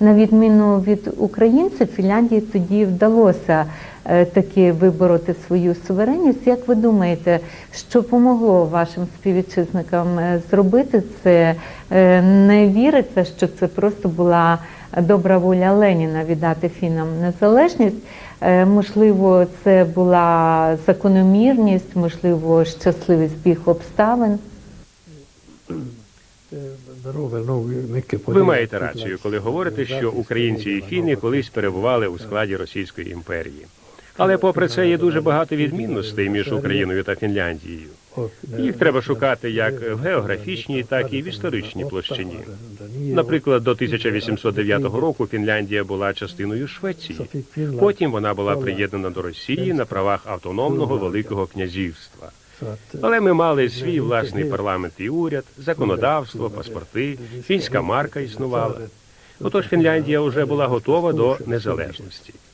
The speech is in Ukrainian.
на відміну від українців, Фінляндії тоді вдалося е, таки вибороти свою суверенність. Як ви думаєте, що помогло вашим співвітчизникам е, зробити це? Е, Не віриться, що це просто була добра воля Леніна віддати фінам незалежність. Можливо, це була закономірність, можливо, щасливий збіг обставин. Ви маєте рацію, коли говорите, що українці і фіни колись перебували у складі Російської імперії. Але попри це є дуже багато відмінностей між Україною та Фінляндією. Їх треба шукати як в географічній, так і в історичній площині. Наприклад, до 1809 року Фінляндія була частиною Швеції. Потім вона була приєднана до Росії на правах автономного Великого князівства. Але ми мали свій власний парламент і уряд, законодавство, паспорти, фінська марка існувала. Отож Фінляндія вже була готова до незалежності.